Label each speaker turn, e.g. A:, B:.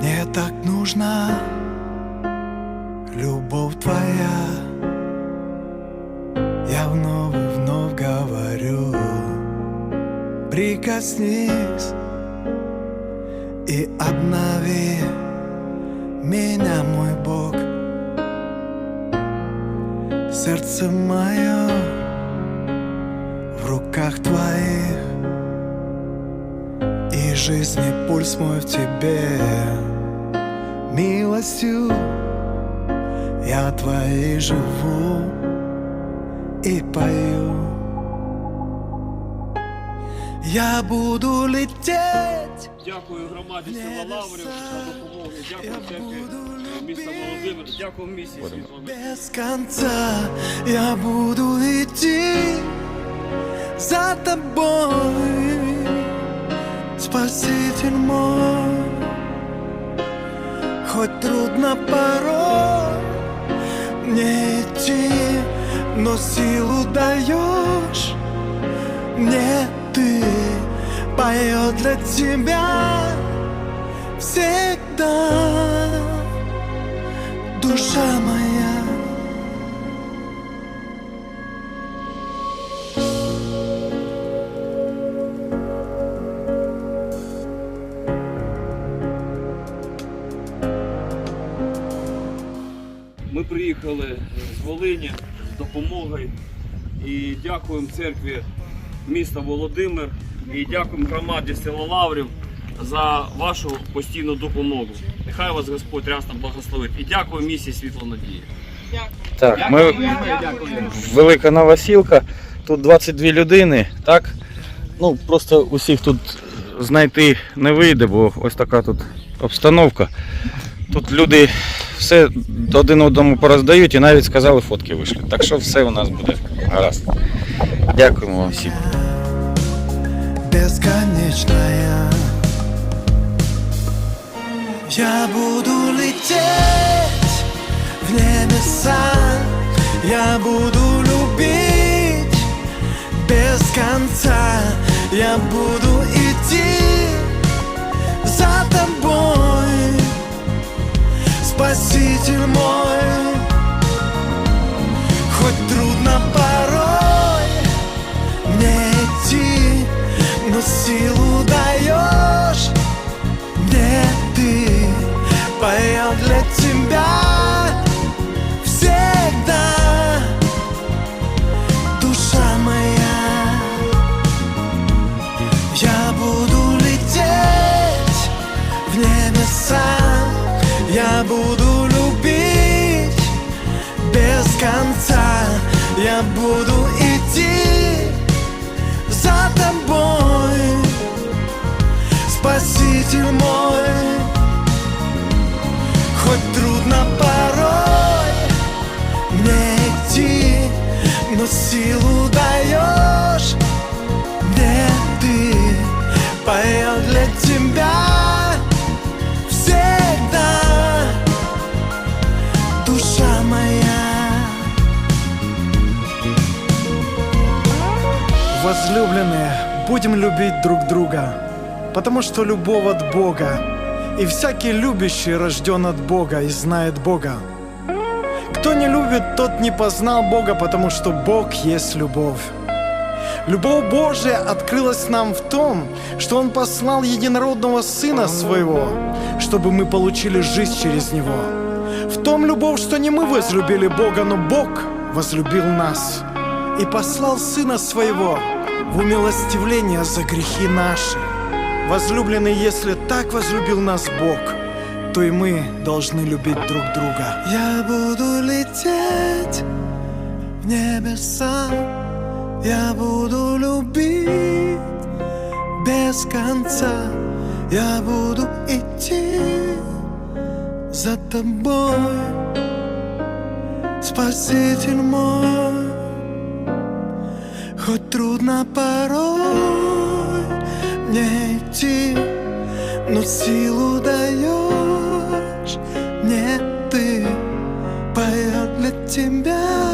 A: Мне так нужна любовь твоя. Я вновь и вновь говорю. Прикоснись и обнови меня, мой Бог. Сердце мое в руках твоих жизни пульс мой в тебе Милостью я твоей живу и пою Я буду лететь
B: Дякую громаді села Лаврів за допомогу. Дякую церкві е, міста Володимир. Дякую місії Світлана.
A: без конца Я буду идти за тобой Спаситель мой Хоть трудно порой мне идти Но силу даешь мне ты Поет для тебя всегда душа моя.
B: Ми приїхали з Волині з допомогою і дякуємо церкві міста Володимир і дякуємо громаді села Лаврів за вашу постійну допомогу. Нехай вас Господь рясно благословить. І дякую місії Світло Надії.
C: Так, ми велика новосілка. Тут 22 людини, так? Ну, просто усіх тут знайти не вийде, бо ось така тут обстановка. Тут люди все один одному пороздають і навіть сказали фотки вийшли. Так що все у нас буде гаразд. Дякуємо вам всім.
A: бесконечная. Я буду лететь в небеса, я буду любить без конца, я буду Спаситель мой. Хоть трудно порой мне идти, но силу даешь мне ты, поет для тебя всегда душа моя. Я буду лететь в небеса, я буду буду идти за тобой, Спаситель мой. Хоть трудно порой мне идти, но силу даешь Возлюбленные, будем любить друг друга, потому что любовь от Бога, и всякий любящий рожден от Бога и знает Бога. Кто не любит, тот не познал Бога, потому что Бог есть любовь. Любовь Божия открылась нам в том, что Он послал единородного Сына Своего, чтобы мы получили жизнь через Него. В том любовь, что не мы возлюбили Бога, но Бог возлюбил нас и послал Сына Своего в умилостивление за грехи наши. Возлюбленный, если так возлюбил нас Бог, то и мы должны любить друг друга. Я буду лететь в небеса, я буду любить без конца, я буду идти за тобой, Спаситель мой. Хоть трудно порой мне идти, но силу даешь. Мне ты, поет для тебя